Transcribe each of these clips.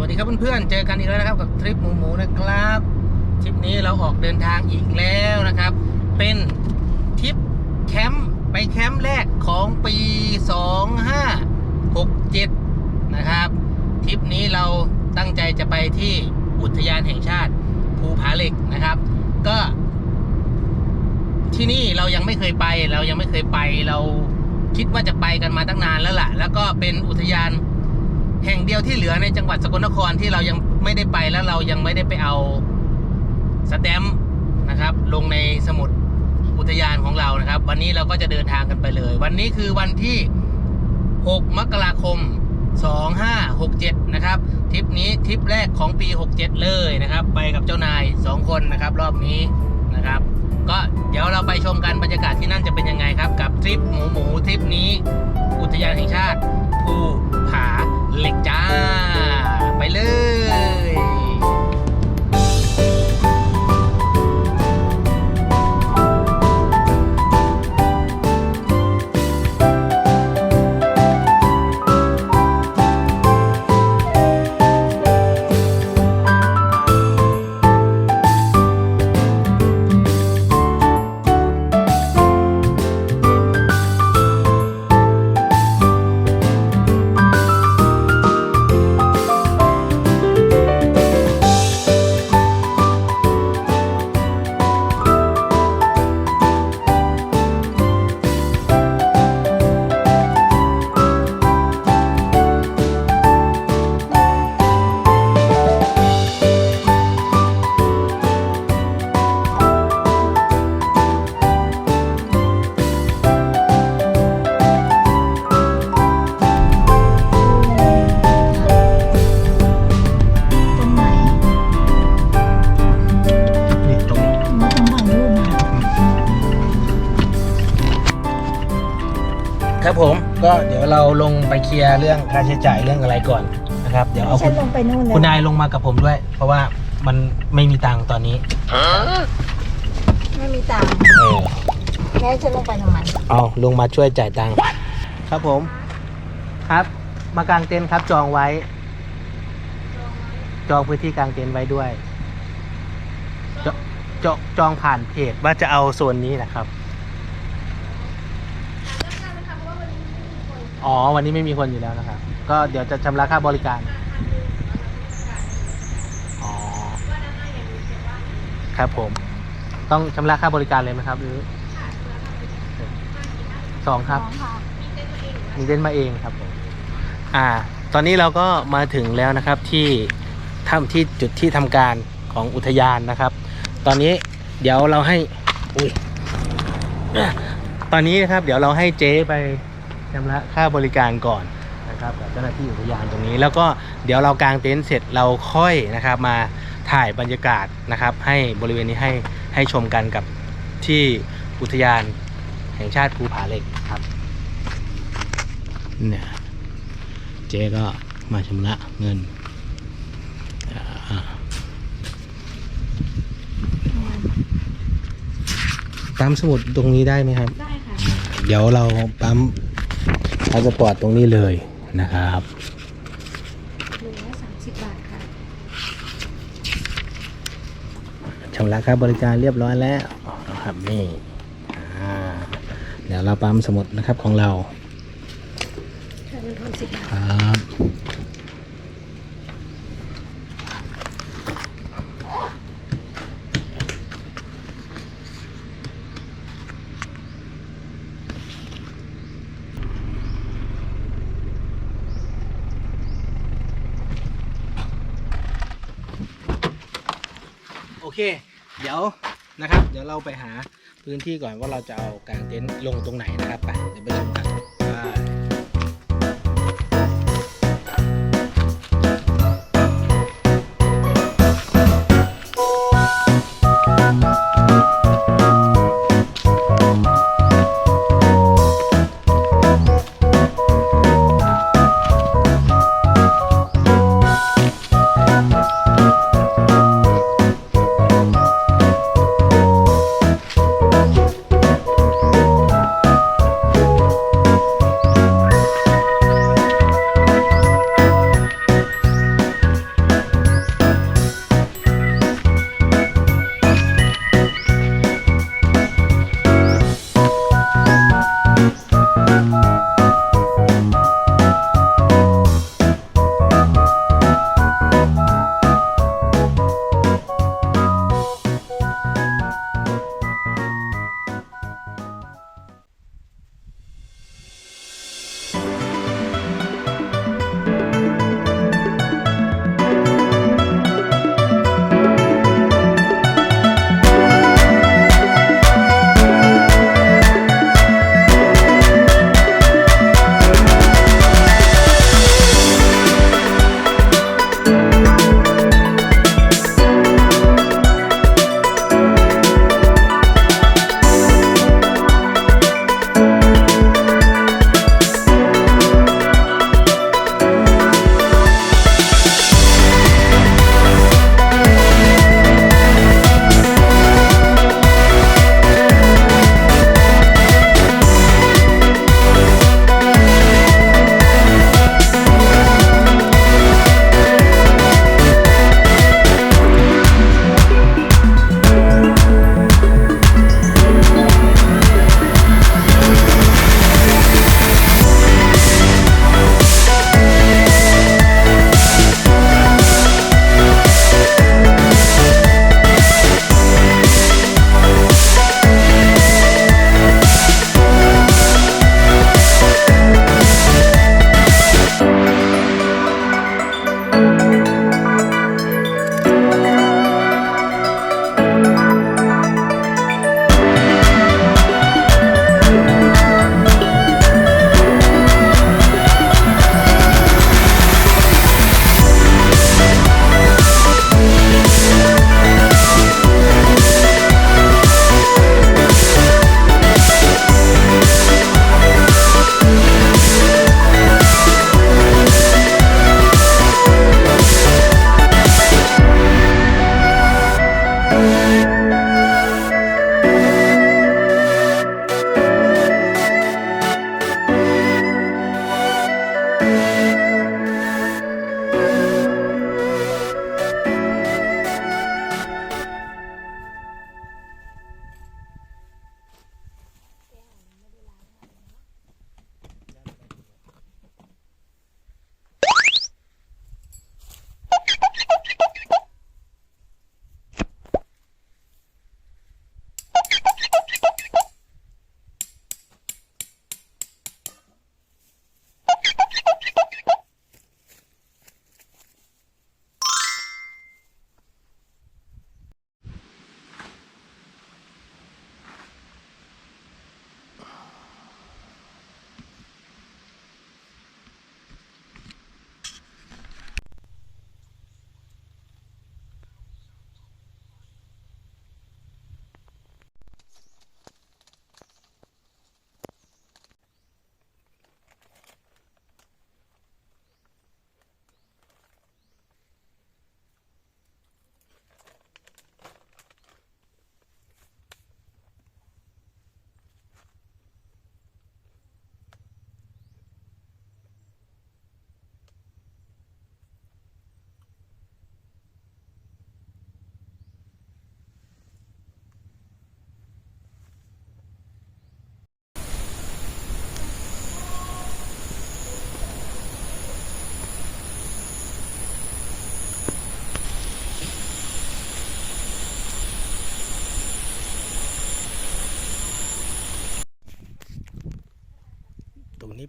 วัสดีครับเพื่อนๆ เจอกันอีกแล้วนะครับกับทริปหมูหมูนะครับทริปนี้เราออกเดินทางอีกแล้วนะครับ เป็นทริปแคมป์ไปแคมป์แรกของปี 2567 นะครับทริปนี้เราตั้งใจจะไปที่อุทยานแห่งชาติภูผาเหล็กนะครับ ก็ ที่นี่เรายังไม่เคยไป เรายังไม่เคยไป เราคิดว่าจะไปกันมาตั้งนานแล้วล่ะ แล้วก็เป็นอุทยาน แห่งเดียวที่เหลือในจังหวัดสกลนครที่เรายังไม่ได้ไปแล้วเรายังไม่ได้ไปเอาสแตมป์นะครับ ลงในสมุดอุทยานของเรานะครับ วันนี้เราก็จะเดินทางกันไปเลย วันนี้คือวันที่ 6 มกราคม 2567 นะครับทริปนี้ทริปแรกของปี 67 เลยนะครับ ไปกับเจ้านาย 2 คนนะครับรอบนี้นะครับ ก็เดี๋ยวเราไปชมกันบรรยากาศที่นั่นจะเป็นยังไงครับ กับทริปหมูหมูทริปนี้ อุทยานแห่งชาติภู เหล็กจ้า ไปเลย ครับผมก็เดี๋ยวเราลงไปเคลียร์เรื่องค่าใช้จ่ายเรื่องอะไรก่อนนะครับ เดี๋ยวเอาฉัคุนณลงไปนู่นเลยคุณนายลงมากับผมด้วย เพราะว่ามันไม่มีตังค์ตอนนี้ ไม่มีตังค์เออแม่ฉันลงไปทำไมเอาลงมาช่วยจ่ายตังค์ครับผม ครับ มากางเต็นท์ครับจองไว้ จองพื้นที่กางเต็นท์ไว้ด้วยจจจองผ่านเพจว่าจะเอาโซนนี้นะครับ อ๋อ วันนี้ไม่มีคนอยู่แล้วนะครับ ก็เดี๋ยวจะชำระค่าบริการ อ๋อ ครับผม ต้องชำระค่าบริการเลยไหมครับ หรือสองครับ มีเต้นมาเองครับผมอ่า ตอนนี้เราก็มาถึงแล้วนะครับที่ทำที่จุดที่ทำการของอุทยานนะครับ ตอนนี้เดี๋ยวเราให้ อุ้ย ตอนนี้นะครับ เดี๋ยวเราให้เจ๊ไป ชำระค่าบริการก่อนนะครับกับเจ้าหน้าที่อุทยานตรงนี้ แล้วก็เดี๋ยวเรากางเต็นท์เสร็จเราค่อยนะครับมาถ่ายบรรยากาศนะครับ ให้บริเวณนี้ให้ให้ชมกันกับที่อุทยานแห่งชาติภูผาเหล็กครับเนี่ยเจ๊ก็มาชำระเงินอ่าปั๊มสมุดตรงนี้ได้ไหมครับ ได้ค่ะ เดี๋ยวเราปั๊ม พาสปอร์ตตรงนี้เลยนะครับหนึ่งร้อยสามสิบบาทค่ะชำระค่าบริการเรียบร้อยแล้วนะครับนี่อ่าเดี๋ยวเราปั๊มสมุดนะครับของเราค่าเงินทอนสิบบาทครับโอเค เดี๋ยวนะครับ เดี๋ยวเราไปหาพื้นที่ก่อนว่าเราจะเอากางเต็นท์ลงตรงไหนนะครับไปเดี๋ยวไปชมกัน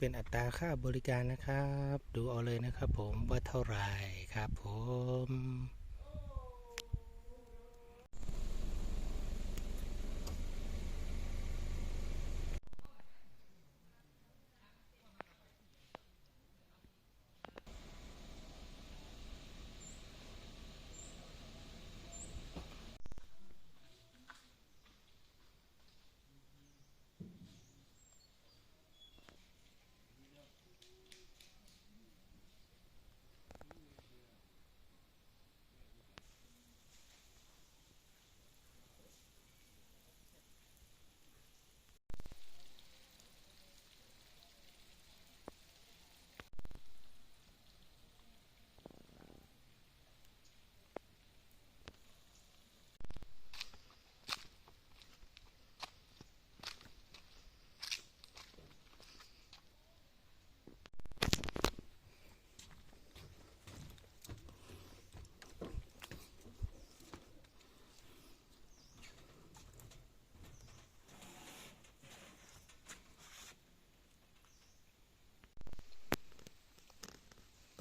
เป็นอัตราค่าบริการนะครับ ดูเอาเลยนะครับผมว่าเท่าไหร่ครับผม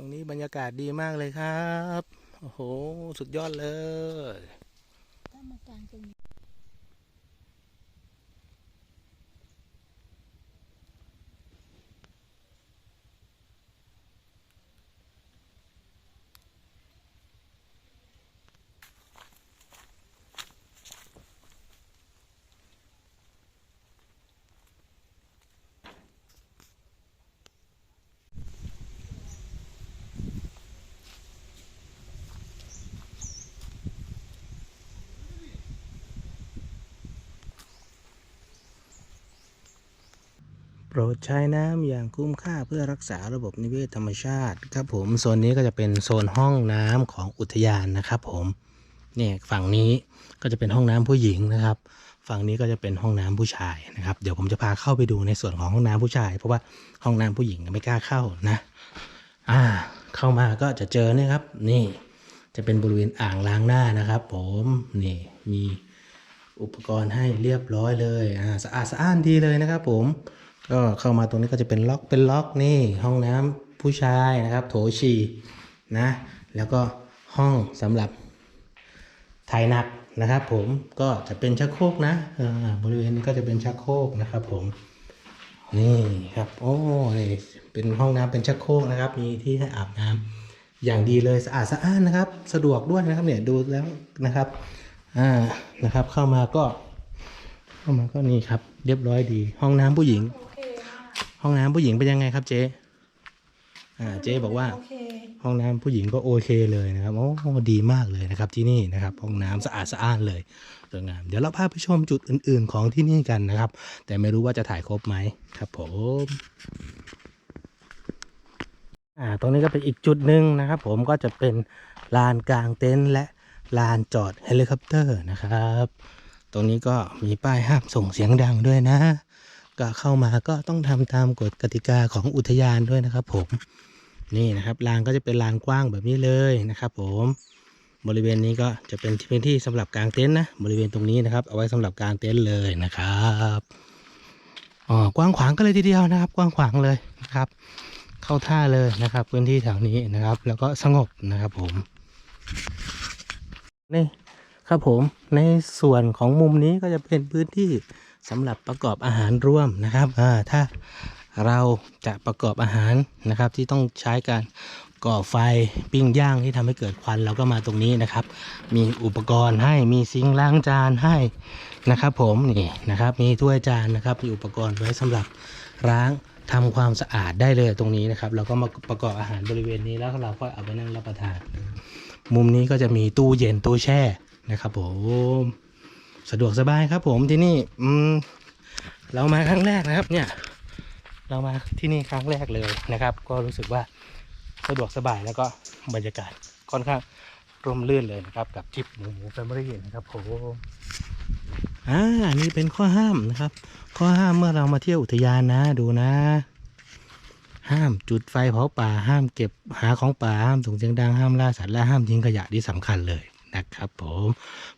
รงนี้บรรยากาศดีมากเลยครับ โอ้โห สุดยอดเลย ถ้ามากลางตรงนี้ โปรดใช้น้ำอย่างคุ้มค่าเพื่อรักษาระบบนิเวศธรรมชาติครับผมโซนนี้ก็จะเป็นโซนห้องน้ำของอุทยานนะครับผมเนี่ยฝั่งนี้ก็จะเป็นห้องน้ำผู้หญิงนะครับ ฝั่งนี้ก็จะเป็นห้องน้ำผู้ชายนะครับ เดี๋ยวผมจะพาเข้าไปดูในส่วนของห้องน้ำผู้ชาย เพราะว่าห้องน้ำผู้หญิงไม่กล้าเข้านะอ่าเข้ามาก็จะเจอเนี่ยครับ นี่จะเป็นบริเวณอ่างล้างหน้านะครับ ผมนี่มีอุปกรณ์ให้เรียบร้อยเลยอ่าสะอาดสะอ้านดีเลยนะครับ ผม ก็เข้ามาตรงนี้ก็จะเป็นล็อกเป็นล็อกนี่ห้องน้ำผู้ชายนะครับ โถฉี่นะ แล้วก็ห้องสำหรับถ่ายหนักนะครับผมก็จะเป็นชักโครกนะอ่าบริเวณนี้ก็จะเป็นชักโครกนะครับผมนี่ครับโอ้นี่เป็นห้องน้ำเป็นชักโครกนะครับ มีที่ให้อาบน้ำอย่างดีเลยสะอาดสะอ้านนะครับ สะดวกด้วยนะครับเนี่ยดูแล้วนะครับอ่านะครับเข้ามาก็ เข้ามาก็นี่ครับ เรียบร้อยดี ห้องน้ำผู้หญิง ห้องน้ำผู้หญิงเป็นยังไงครับเจ๊อ่าเจ๊บอกว่า โอเคห้องน้ำผู้หญิงก็โอเคเลยนะครับโอ้ดีมากเลยนะครับที่นี่นะครับ ห้องน้ำสะอาดสะอ้านเลยสวยงาม เดี๋ยวเราพาไปชมจุดอื่น ๆ ของที่นี่กันนะครับ แต่ไม่รู้ว่าจะถ่ายครบไหมครับผมอ่าตรงนี้ก็เป็นอีกจุดหนึ่งนะครับ ผมก็จะเป็นลานกลางเต็นท์และลานจอดเฮลิคอปเตอร์นะครับ ตรงนี้ก็มีป้ายห้ามส่งเสียงดังด้วยนะ ก็เข้ามาก็ต้องทำตามกฎกติกาของอุทยานด้วยนะครับ ผมนี่นะครับลานก็จะเป็นลานกว้างแบบนี้เลยนะครับ ผมบริเวณนี้ก็จะเป็นพื้นที่สำหรับกางเต็นท์นะบริเวณตรงนี้นะครับ เอาไว้สำหรับกางเต็นท์เลยนะครับอ๋อกว้างขวางก็เลยทีเดียวนะครับ กว้างขวางเลยนะครับ เข้าท่าเลยนะครับ พื้นที่แถวนี้นะครับ แล้วก็สงบนะครับผมนี่ครับผมในส่วนของมุมนี้ก็จะเป็นพื้นที่ สำหรับประกอบอาหารร่วมนะครับถ้าเราจะประกอบอาหารนะครับที่ต้องใช้การก่อไฟปิ้งย่างที่ทำให้เกิดควันเราก็มาตรงนี้นะครับ มีอุปกรณ์ให้มีซิงล้างจานให้นะครับผมนี่นะครับมีถ้วยจานนะครับมีอุปกรณ์ไว้สำหรับล้างทำความสะอาดได้เลยตรงนี้นะครับ เราก็มาประกอบอาหารบริเวณนี้แล้วเราก็เอาไปนั่งรับประทาน มุมนี้ก็จะมีตู้เย็นตู้แช่นะครับผม สะดวกสบายครับผมที่นี่อืมเรามาครั้งแรกนะครับ เนี่ย เรามาที่นี่ครั้งแรกเลยนะครับ ก็รู้สึกว่าสะดวกสบายแล้วก็บรรยากาศค่อนข้างร่มรื่นเลยนะครับ กับทริปหมูหมูแฟมิลี่นะครับผมอ่านี่เป็นข้อห้ามนะครับ ข้อห้ามเมื่อเรามาเที่ยวอุทยานนะดูนะ ห้ามจุดไฟเผาป่าห้ามเก็บหาของป่าห้ามส่งเสียงดังห้ามล่าสัตว์และห้ามทิ้งขยะที่สำคัญเลยนะครับผม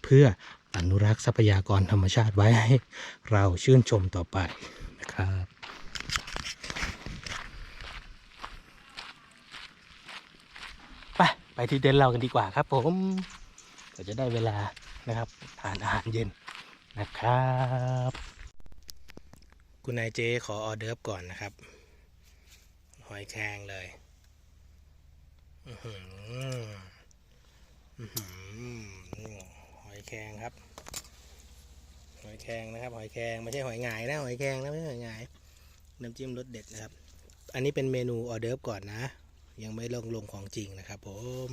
เพื่อ อนุรักษ์ทรัพยากรธรรมชาติไว้ให้เราชื่นชมต่อไปนะครับไปไปที่เต็นท์เรากันดีกว่าครับผมก็จะได้เวลานะครับทานอาหารเย็นนะครับ คุณนายเจขอออเดิร์ฟก่อนนะครับ หอยแครงเลยอือหืออือหือ อยแครงครับ หอยแครงนะครับ หอยแครงไม่ใช่หอยหงายนะหอยแครงนะไม่ใช่หอยหงายน้ำจิ้มรสเด็ดนะครับ อันนี้เป็นเมนูออเดิร์ฟก่อนนะ ยังไม่ลงลงของจริงนะครับ ผม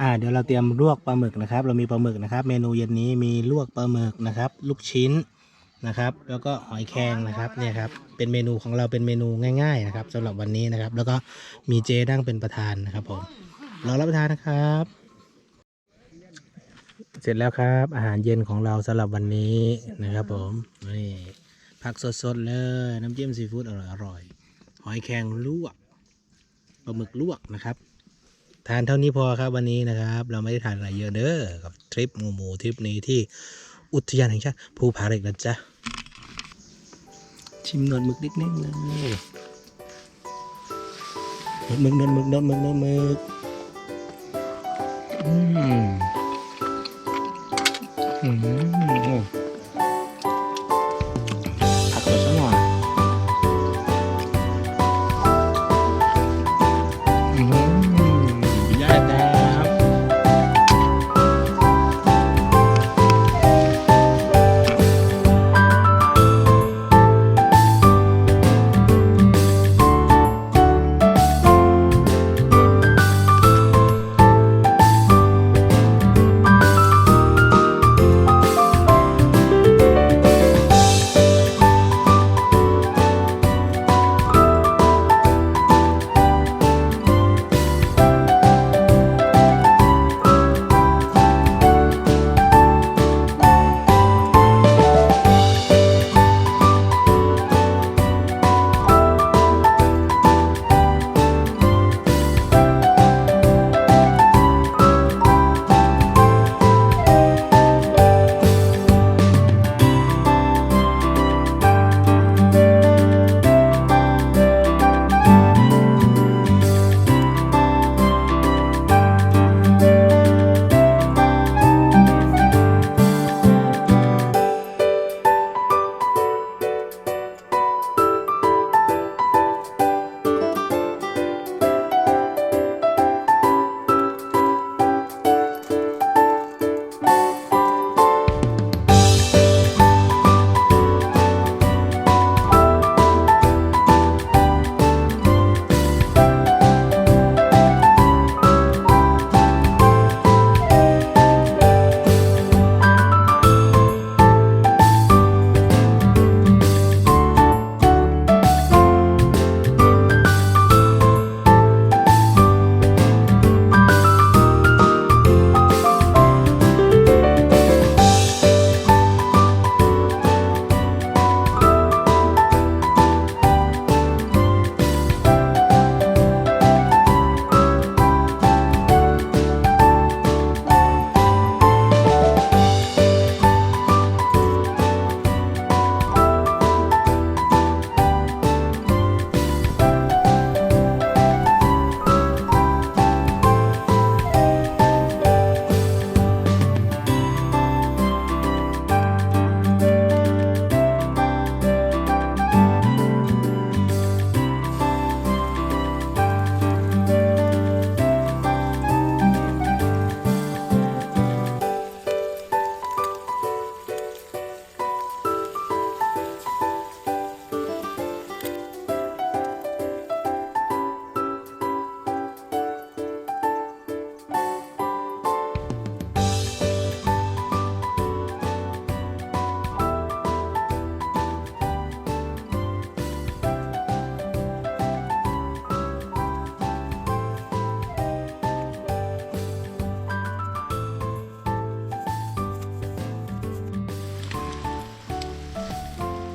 อ่าเดี๋ยวเราเตรียมลวกปลาหมึกนะครับ เรามีปลาหมึกนะครับ เมนูเย็นนี้มีลวกปลาหมึกนะครับ ลูกชิ้น นะครับ แล้วก็หอยแครงนะครับเนี่ยครับเป็นเมนูของเราเป็นเมนูง่าย ๆ นะครับสำหรับวันนี้นะครับ แล้วก็มีเจนั่งเป็นประธานนะครับผมรอรับประทานนะครับ เสร็จแล้วครับ อาหารเย็นของเราสำหรับวันนี้นะครับ ผมนี่ผักสดๆเลยน้ำจิ้มซีฟู้ดอร่อยๆหอยแครงลวกปลาหมึกลวกนะครับทานเท่านี้พอครับวันนี้นะครับ เราไม่ได้ทานอะไรเยอะเด้อกับทริปหมูหมูทริปนี้ที่อุทยานแห่งชาติภูผาเหล็กนะจ๊ะ ชิมหนวดหมึกนิดนึงเลยหมึกหนวดหมึกหนวดหมึกหนวดหมึกอืมอืม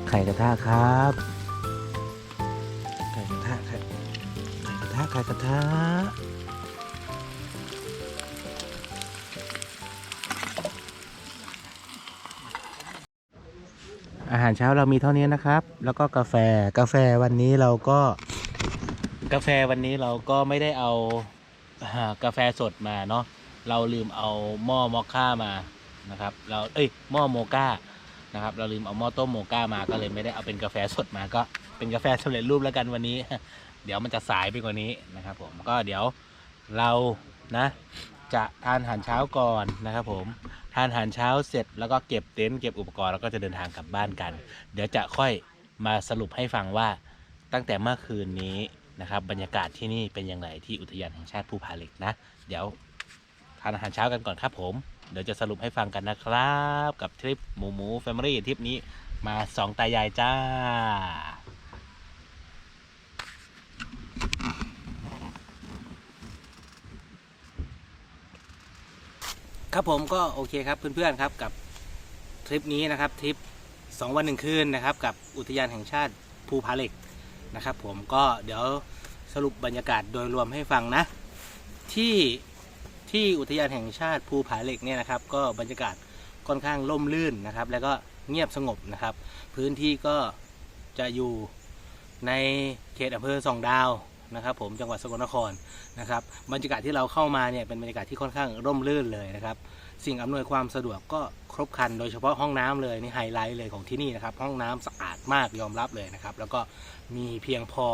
ไข่กระทะครับ ไข่กระทะไข่ไข่กระทะไข่กระทะอาหารเช้าเรามีเท่านี้นะครับ แล้วก็กาแฟ กาแฟวันนี้เราก็ กาแฟวันนี้เราก็ไม่ได้เอาอ่ากาแฟสดมาเนาะ เราลืมเอาหม้อมอคค่ามานะครับ เรา เอ้ย หม้อโมก้า นะครับ เราลืมเอาหม้อต้มโมก้ามาก็เลยไม่ได้เอาเป็นกาแฟสดมาก็เป็นกาแฟสำเร็จรูปแล้วกันวันนี้ เดี๋ยวมันจะสายไปกว่านี้นะครับผมก็เดี๋ยวเรานะจะทานอาหารเช้าก่อนนะครับผมทานอาหารเช้าเสร็จแล้วก็เก็บเต็นท์เก็บอุปกรณ์แล้วก็จะเดินทางกลับบ้านกัน เดี๋ยวจะค่อยมาสรุปให้ฟังว่าตั้งแต่เมื่อคืนนี้นะครับ บรรยากาศที่นี่เป็นอย่างไรที่อุทยานแห่งชาติภูผาเหล็กนะ เดี๋ยวทานอาหารเช้ากันก่อนครับผม เดี๋ยวจะสรุปให้ฟังกันนะครับ กับทริปหมูหมูแฟมิลี่ทริปนี้มาสองตายายจ้า ครับผมก็โอเคครับเพื่อนๆครับกับทริปนี้นะครับทริป2วันหนึ่งคืนนะครับ กับอุทยานแห่งชาติภูผาเหล็กนะครับ ผมก็เดี๋ยวสรุปบรรยากาศโดยรวมให้ฟังนะ ที่ ที่อุทยานแห่งชาติภูผาเหล็กเนี่ยนะครับ ก็บรรยากาศค่อนข้างร่มรื่นนะครับ แล้วก็เงียบสงบนะครับ พื้นที่ก็จะอยู่ในเขตอำเภอสองดาวนะครับ ผมจังหวัดสกลนครนะครับ บรรยากาศที่เราเข้ามาเนี่ยเป็นบรรยากาศที่ค่อนข้างร่มรื่นเลยนะครับ สิ่งอำนวยความสะดวกก็ครบครัน โดยเฉพาะห้องน้ำเลยนี่ไฮไลท์เลยของที่นี่นะครับ ห้องน้ำสะอาดมากยอมรับเลยนะครับ แล้วก็มีเพียงพอ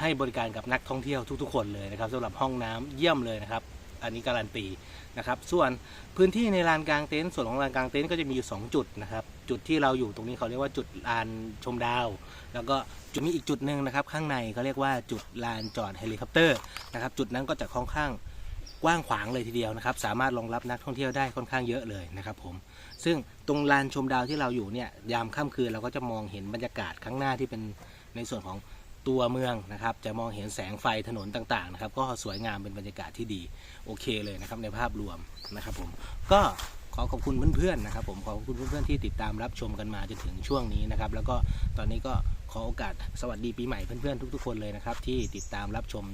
ให้บริการกับนักท่องเที่ยวทุก ๆ คนเลยนะครับสำหรับห้องน้ำเยี่ยมเลยนะครับ อันนี้การันตีนะครับส่วนพื้นที่ในลานกลางเต็นท์ส่วนของลานกลางเต็นท์ก็จะมีอยู่ 2 จุดนะครับจุดที่เราอยู่ตรงนี้เขาเรียกว่าจุดลานชมดาว แล้วก็จุดมีอีกจุดหนึ่งนะครับข้างในเขาเรียกว่าจุดลานจอดเฮลิคอปเตอร์นะครับจุดนั้นก็จะค่อนข้างกว้างขวางเลยทีเดียวนะครับสามารถรองรับนักท่องเที่ยวได้ค่อนข้างเยอะเลยนะครับผมซึ่งตรงลานชมดาวที่เราอยู่เนี่ยยามค่ำคืนเราก็จะมองเห็นบรรยากาศข้างหน้าที่เป็นในส่วนของ ตัวเมืองนะครับ จะมองเห็นแสงไฟถนนต่างๆนะครับ ก็สวยงามเป็นบรรยากาศที่ดีโอเคเลยนะครับในภาพรวมนะครับผมก็ขอขอบคุณเพื่อนๆนะครับ ผมขอบคุณเพื่อนๆที่ติดตามรับชมกันมาจนถึงช่วงนี้นะครับ แล้วก็ตอนนี้ก็ขอโอกาสสวัสดีปีใหม่เพื่อนๆทุก ๆ คนเลยนะครับ ที่ติดตามรับชม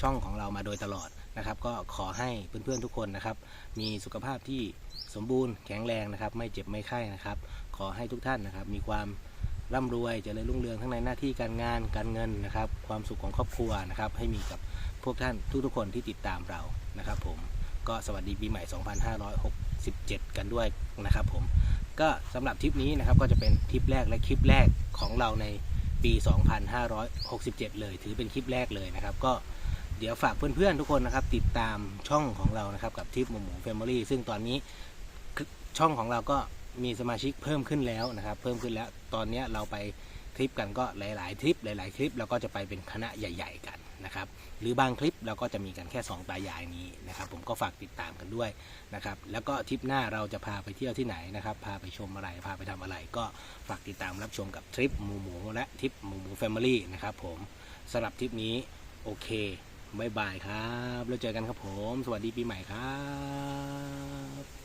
ช่องของเรามาโดยตลอดนะครับ ก็ขอให้เพื่อนๆทุกคนนะครับ มีสุขภาพที่สมบูรณ์แข็งแรงนะครับ ไม่เจ็บไม่ไข้นะครับ ขอให้ทุกท่านนะครับ มีความ ร่ำรวยเจริญรุ่งเรืองทั้งในหน้าที่การงานการเงินนะครับ ความสุขของครอบครัวนะครับ ให้มีกับพวกท่านทุกๆคนที่ติดตามเรานะครับ ผมก็สวัสดีปีใหม่ 2567 กันด้วยนะครับ ผมก็สำหรับทริปนี้นะครับก็จะเป็นทริปแรกและคลิปแรกของเราในปี 2567 เลย ถือเป็นคลิปแรกเลยนะครับ ก็เดี๋ยวฝากเพื่อนๆทุกคนนะครับ ติดตามช่องของเรานะครับกับทริปหมูหมูแฟมิลี่ซึ่งตอนนี้ช่องของเราก็ มีสมาชิกเพิ่มขึ้นแล้วนะครับ เพิ่มขึ้นแล้วตอนนี้เราไปทริปกันก็หลาย ๆ ทริปหลาย ๆ คลิปเราก็จะไปเป็นคณะใหญ่ ๆ กันนะครับ หรือบางคลิปเราก็จะมีกันแค่ 2 ตายายนี้นะครับ ผมก็ฝากติดตามกันด้วยนะครับ แล้วก็ทริปหน้าเราจะพาไปเที่ยวที่ไหนนะครับ พาไปชมอะไร พาไปทำอะไร ก็ฝากติดตามรับชมกับทริปหมูหมูและทริปหมูหมูแฟมิลี่นะครับผมสำหรับทริปนี้โอเคบายบายครับ แล้วเจอกันครับผม สวัสดีปีใหม่ครับ